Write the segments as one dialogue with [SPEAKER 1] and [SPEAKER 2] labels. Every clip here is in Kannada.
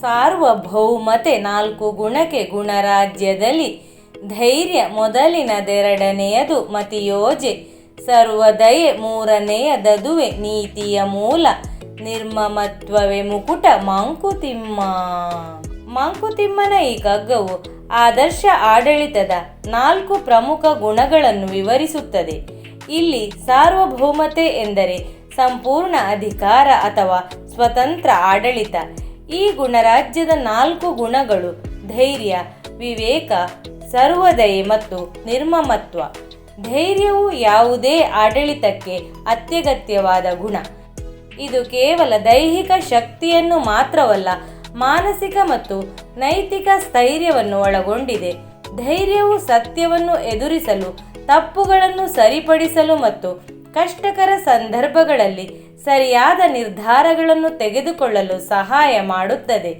[SPEAKER 1] ಸಾರ್ವಭೌಮತೆ ನಾಲ್ಕು ಗುಣಕ್ಕೆ ಗುಣರಾಜ್ಯದಲ್ಲಿ. ಧೈರ್ಯ ಮೊದಲಿನದೆರಡನೆಯದು ಮತಿಯೋಜೆ. ಸರ್ವದಯೆ ಮೂರನೆಯದದುವೆ ನೀತಿಯ ಮೂಲ. ನಿರ್ಮಮತ್ವವೇ ಮುಕುಟ ಮಂಕುತಿಮ್ಮ. ಮಂಕುತಿಮ್ಮನ ಈ ಕಗ್ಗವು ಆದರ್ಶ ಆಡಳಿತದ ನಾಲ್ಕು ಪ್ರಮುಖ ಗುಣಗಳನ್ನು ವಿವರಿಸುತ್ತದೆ. ಇಲ್ಲಿ ಸಾರ್ವಭೌಮತೆ ಎಂದರೆ ಸಂಪೂರ್ಣ ಅಧಿಕಾರ ಅಥವಾ ಸ್ವತಂತ್ರ ಆಡಳಿತ. ಈ ಗುಣರಾಜ್ಯದ ನಾಲ್ಕು ಗುಣಗಳು ಧೈರ್ಯ, ವಿವೇಕ, ಸರ್ವದಯೆ ಮತ್ತು ನಿರ್ಮಮತ್ವ. ಧೈರ್ಯವು ಯಾವುದೇ ಆಡಳಿತಕ್ಕೆ ಅತ್ಯಗತ್ಯವಾದ ಗುಣ. ಇದು ಕೇವಲ ದೈಹಿಕ ಶಕ್ತಿಯನ್ನು ಮಾತ್ರವಲ್ಲ, ಮಾನಸಿಕ ಮತ್ತು ನೈತಿಕ ಸ್ಥೈರ್ಯವನ್ನು ಒಳಗೊಂಡಿದೆ. ಧೈರ್ಯವು ಸತ್ಯವನ್ನು ಎದುರಿಸಲು, ತಪ್ಪುಗಳನ್ನು ಸರಿಪಡಿಸಲು ಮತ್ತು ಕಷ್ಟಕರ ಸಂದರ್ಭಗಳಲ್ಲಿ ಸರಿಯಾದ ನಿರ್ಧಾರಗಳನ್ನು ತೆಗೆದುಕೊಳ್ಳಲು ಸಹಾಯ ಮಾಡುತ್ತದೆ.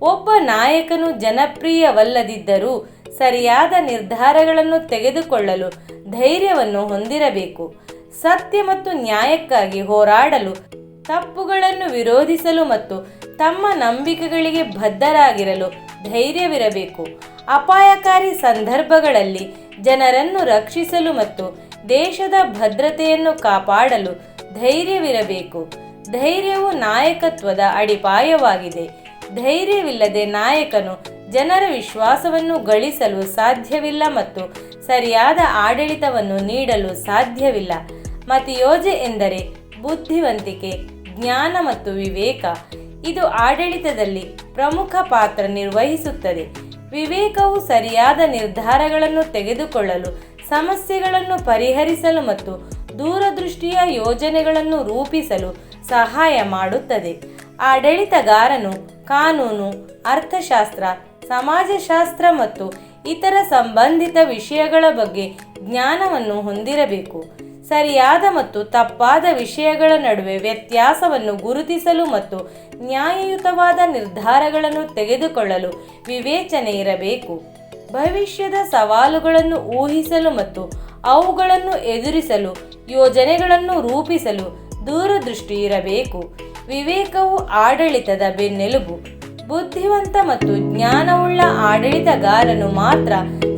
[SPEAKER 1] ಒಬ್ಬ ನಾಯಕನು ಜನಪ್ರಿಯವಲ್ಲದಿದ್ದರೂ ಸರಿಯಾದ ನಿರ್ಧಾರಗಳನ್ನು ತೆಗೆದುಕೊಳ್ಳಲು ಧೈರ್ಯವನ್ನು ಹೊಂದಿರಬೇಕು. ಸತ್ಯ ಮತ್ತು ನ್ಯಾಯಕ್ಕಾಗಿ ಹೋರಾಡಲು, ತಪ್ಪುಗಳನ್ನು ವಿರೋಧಿಸಲು ಮತ್ತು ತಮ್ಮ ನಂಬಿಕೆಗಳಿಗೆ ಬದ್ಧರಾಗಿರಲು ಧೈರ್ಯವಿರಬೇಕು. ಅಪಾಯಕಾರಿ ಸಂದರ್ಭಗಳಲ್ಲಿ ಜನರನ್ನು ರಕ್ಷಿಸಲು ಮತ್ತು ದೇಶದ ಭದ್ರತೆಯನ್ನು ಕಾಪಾಡಲು ಧೈರ್ಯವಿರಬೇಕು. ಧೈರ್ಯವು ನಾಯಕತ್ವದ ಅಡಿಪಾಯವಾಗಿದೆ. ಧೈರ್ಯವಿಲ್ಲದೆ ನಾಯಕನು ಜನರ ವಿಶ್ವಾಸವನ್ನು ಗಳಿಸಲು ಸಾಧ್ಯವಿಲ್ಲ ಮತ್ತು ಸರಿಯಾದ ಆಡಳಿತವನ್ನು ನೀಡಲು ಸಾಧ್ಯವಿಲ್ಲ. ಮತಿಯೋಜೆ ಎಂದರೆ ಬುದ್ಧಿವಂತಿಕೆ, ಜ್ಞಾನ ಮತ್ತು ವಿವೇಕ. ಇದು ಆಡಳಿತದಲ್ಲಿ ಪ್ರಮುಖ ಪಾತ್ರ ನಿರ್ವಹಿಸುತ್ತದೆ. ವಿವೇಕವು ಸರಿಯಾದ ನಿರ್ಧಾರಗಳನ್ನು ತೆಗೆದುಕೊಳ್ಳಲು ಸಮಸ್ಯೆಗಳನ್ನು ಪರಿಹರಿಸಲು ಮತ್ತು ದೂರದೃಷ್ಟಿಯ ಯೋಜನೆಗಳನ್ನು ರೂಪಿಸಲು ಸಹಾಯ ಮಾಡುತ್ತದೆ. ಆಡಳಿತಗಾರನು, ಕಾನೂನು, ಅರ್ಥಶಾಸ್ತ್ರ, ಸಮಾಜಶಾಸ್ತ್ರ ಮತ್ತು ಇತರ ಸಂಬಂಧಿತ ವಿಷಯಗಳ ಬಗ್ಗೆ ಜ್ಞಾನವನ್ನು ಹೊಂದಿರಬೇಕು. ಸರಿಯಾದ ಮತ್ತು ತಪ್ಪಾದ ವಿಷಯಗಳ ನಡುವೆ ವ್ಯತ್ಯಾಸವನ್ನು ಗುರುತಿಸಲು ಮತ್ತು ನ್ಯಾಯಯುತವಾದ ನಿರ್ಧಾರಗಳನ್ನು ತೆಗೆದುಕೊಳ್ಳಲು ವಿವೇಚನೆ ಇರಬೇಕು. ಭವಿಷ್ಯದ ಸವಾಲುಗಳನ್ನು ಊಹಿಸಲು ಮತ್ತು ಅವುಗಳನ್ನು ಎದುರಿಸಲು, ಯೋಜನೆಗಳನ್ನು ರೂಪಿಸಲು ದೂರದೃಷ್ಟಿ ಇರಬೇಕು. ವಿವೇಕವು ಆಡಳಿತದ ಬೆನ್ನೆಲುಬು. ಬುದ್ಧಿವಂತ ಮತ್ತು ಜ್ಞಾನವುಳ್ಳ ಆಡಳಿತಗಾರನು ಮಾತ್ರ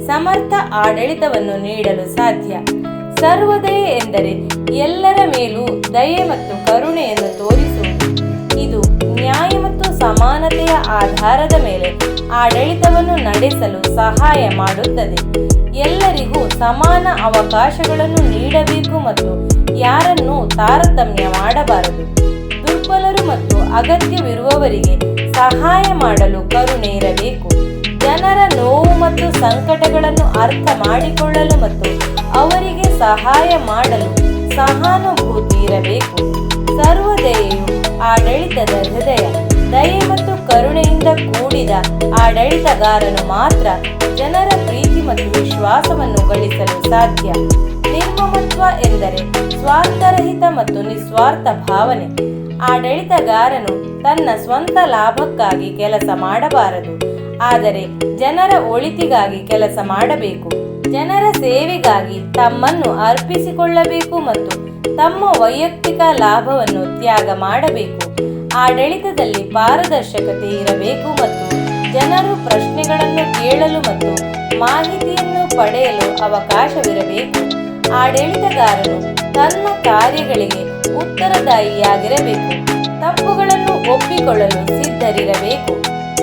[SPEAKER 1] ಸಮರ್ಥ ಆಡಳಿತವನ್ನು ನೀಡಲು ಸಾಧ್ಯ. ಸರ್ವದಯೆ ಎಂದರೆ ಎಲ್ಲರ ಮೇಲೂ ದಯೆ ಮತ್ತು ಕರುಣೆಯನ್ನು ತೋರಿಸುವುದು. ಇದು ನ್ಯಾಯ ಮತ್ತು ಸಮಾನತೆಯ ಆಧಾರದ ಮೇಲೆ ಆಡಳಿತವನ್ನು ನಡೆಸಲು ಸಹಾಯ ಮಾಡುತ್ತದೆ. ಎಲ್ಲರಿಗೂ ಸಮಾನ ಅವಕಾಶಗಳನ್ನು ನೀಡಬೇಕು ಮತ್ತು ಯಾರನ್ನೂ ತಾರತಮ್ಯ ಮಾಡಬಾರದು. ದುರ್ಬಲರು ಮತ್ತು ಅಗತ್ಯವಿರುವವರಿಗೆ ಸಹಾಯ ಮಾಡಲು ಕರುಣೆ ಇರಬೇಕು. ಜನರ ನೋವು ಮತ್ತು ಸಂಕಟಗಳನ್ನು ಅರ್ಥ ಮಾಡಿಕೊಳ್ಳಲು ಮತ್ತು ಅವರಿಗೆ ಸಹಾಯ ಮಾಡಲು ಸಹಾನುಭೂತಿ ಇರಬೇಕು. ಸರ್ವದಯೆಯು ಆಡಳಿತದ ಹೃದಯ. ದಯೆ ಮತ್ತು ಕರುಣೆಯಿಂದ ಕೂಡಿದ ಆಡಳಿತಗಾರನು ಮಾತ್ರ ಜನರ ಪ್ರೀತಿ ಮತ್ತು ವಿಶ್ವಾಸವನ್ನು ಗಳಿಸಲು ಸಾಧ್ಯ. ನಿರ್ಮಮತ್ವ ಎಂದರೆ ಸ್ವಾರ್ಥರಹಿತ ಮತ್ತು ನಿಸ್ವಾರ್ಥ ಭಾವನೆ. ಆಡಳಿತಗಾರನು ತನ್ನ ಸ್ವಂತ ಲಾಭಕ್ಕಾಗಿ ಕೆಲಸ ಮಾಡಬಾರದು. ಆದರೆ ಜನರ ಒಳಿತಿಗಾಗಿ ಕೆಲಸ ಮಾಡಬೇಕು. ಜನರ ಸೇವೆಗಾಗಿ ತಮ್ಮನ್ನು ಅರ್ಪಿಸಿಕೊಳ್ಳಬೇಕು ಮತ್ತು ತಮ್ಮ ವೈಯಕ್ತಿಕ ಲಾಭವನ್ನು ತ್ಯಾಗ ಮಾಡಬೇಕು. ಆಡಳಿತದಲ್ಲಿ ಪಾರದರ್ಶಕತೆ ಇರಬೇಕು ಮತ್ತು ಜನರು ಪ್ರಶ್ನೆಗಳನ್ನು ಕೇಳಲು ಮತ್ತು ಮಾಹಿತಿಯನ್ನು ಪಡೆಯಲು ಅವಕಾಶವಿರಬೇಕು. ಆಡಳಿತಗಾರನು ತನ್ನ ಕಾರ್ಯಗಳಿಗೆ ಉತ್ತರದಾಯಿಯಾಗಿರಬೇಕು. ತಪ್ಪುಗಳನ್ನು ಒಪ್ಪಿಕೊಳ್ಳಲು ಸಿದ್ಧರಿರಬೇಕು.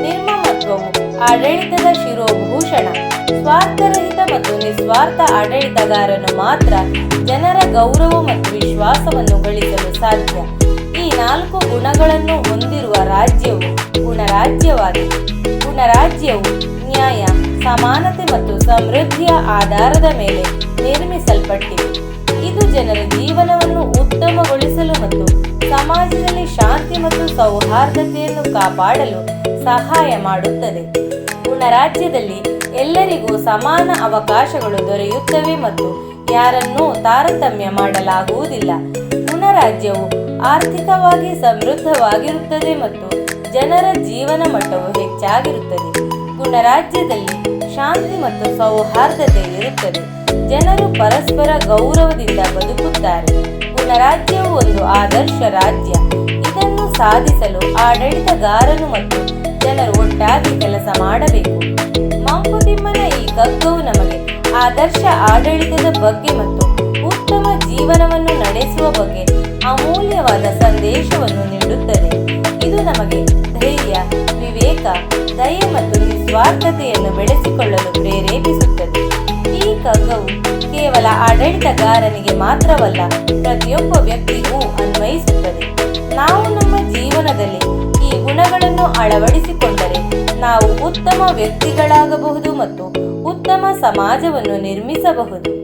[SPEAKER 1] ನಿರ್ಮಮತ್ವವು ಆಡಳಿತದ ಶಿರೋಭೂಷಣ. ಸ್ವಾರ್ಥರಹಿತ ಮತ್ತು ನಿಸ್ವಾರ್ಥ ಆಡಳಿತಗಾರನು ಮಾತ್ರ ಜನರ ಗೌರವ ಮತ್ತು ವಿಶ್ವಾಸವನ್ನು ಗಳಿಸಲು ಸಾಧ್ಯ. ಈ ನಾಲ್ಕು ಗುಣಗಳನ್ನು ಹೊಂದಿರುವ ರಾಜ್ಯವು ಗುಣರಾಜ್ಯವಾಗಿದೆ. ಗುಣರಾಜ್ಯವು ನ್ಯಾಯ, ಸಮಾನತೆ ಮತ್ತು ಸಮೃದ್ಧಿಯ ಆಧಾರದ ಮೇಲೆ ನಿರ್ಮಿಸಲ್ಪಟ್ಟಿದೆ. ಇದು ಜನರ ಜೀವನವನ್ನು ಉತ್ತಮಗೊಳಿಸಲು ಮತ್ತು ಸಮಾಜದಲ್ಲಿ ಶಾಂತಿ ಮತ್ತು ಸೌಹಾರ್ದತೆಯನ್ನು ಕಾಪಾಡಲು ಸಹಾಯ ಮಾಡುತ್ತದೆ. ಗುಣರಾಜ್ಯದಲ್ಲಿ ಎಲ್ಲರಿಗೂ ಸಮಾನ ಅವಕಾಶಗಳು ದೊರೆಯುತ್ತವೆ ಮತ್ತು ಯಾರನ್ನೂ ತಾರತಮ್ಯ ಮಾಡಲಾಗುವುದಿಲ್ಲ. ಗುಣರಾಜ್ಯವು ಆರ್ಥಿಕವಾಗಿ ಸಮೃದ್ಧವಾಗಿರುತ್ತದೆ ಮತ್ತು ಜನರ ಜೀವನ ಮಟ್ಟವು ಹೆಚ್ಚಾಗಿರುತ್ತದೆ. ಗುಣರಾಜ್ಯದಲ್ಲಿ ಶಾಂತಿ ಮತ್ತು ಸೌಹಾರ್ದತೆ ಇರುತ್ತದೆ. ಜನರು ಪರಸ್ಪರ ಗೌರವದಿಂದ ಬದುಕುತ್ತಾರೆ. ಗುಣರಾಜ್ಯವು ಒಂದು ಆದರ್ಶ ರಾಜ್ಯ. ಇದನ್ನು ಸಾಧಿಸಲು ಆಡಳಿತಗಾರನು ಮತ್ತು ಜನರು ಒಟ್ಟಾಗಿ ಕೆಲಸ ಮಾಡಬೇಕು. ಮಂಕುತಿಮ್ಮನ ಈ ಕಗ್ಗವು ನಮಗೆ ಆದರ್ಶ ಆಡಳಿತದ ಬಗ್ಗೆ ಮತ್ತು ಉತ್ತಮ ಜೀವನವನ್ನು ನಡೆಸುವ ಬಗ್ಗೆ ಅಮೂಲ್ಯವಾದ ಸಂದೇಶವನ್ನು ನೀಡುತ್ತದೆ. ಇದು ನಮಗೆ ಧೈರ್ಯ, ವಿವೇಕ, ದಯೆ ಮತ್ತು ನಿಸ್ವಾರ್ಥತೆಯನ್ನು ಬೆಳೆಸಿಕೊಳ್ಳಲು ಪ್ರೇರೇಪಿಸುತ್ತದೆ. ಈ ಕಗ್ಗವು ಕೇವಲ ಆಡಳಿತಗಾರನಿಗೆ ಮಾತ್ರವಲ್ಲ, ಪ್ರತಿಯೊಬ್ಬ ವ್ಯಕ್ತಿಗೂ ಅನ್ವಯಿಸುತ್ತದೆ. ನಾವು ನಮ್ಮ ಜೀವನದಲ್ಲಿ ಈ ಗುಣಗಳನ್ನು ಅಳವಡಿಸಿಕೊಂಡರೆ ನಾವು ಉತ್ತಮ ವ್ಯಕ್ತಿಗಳಾಗಬಹುದು ಮತ್ತು ಉತ್ತಮ ಸಮಾಜವನ್ನು ನಿರ್ಮಿಸಬಹುದು.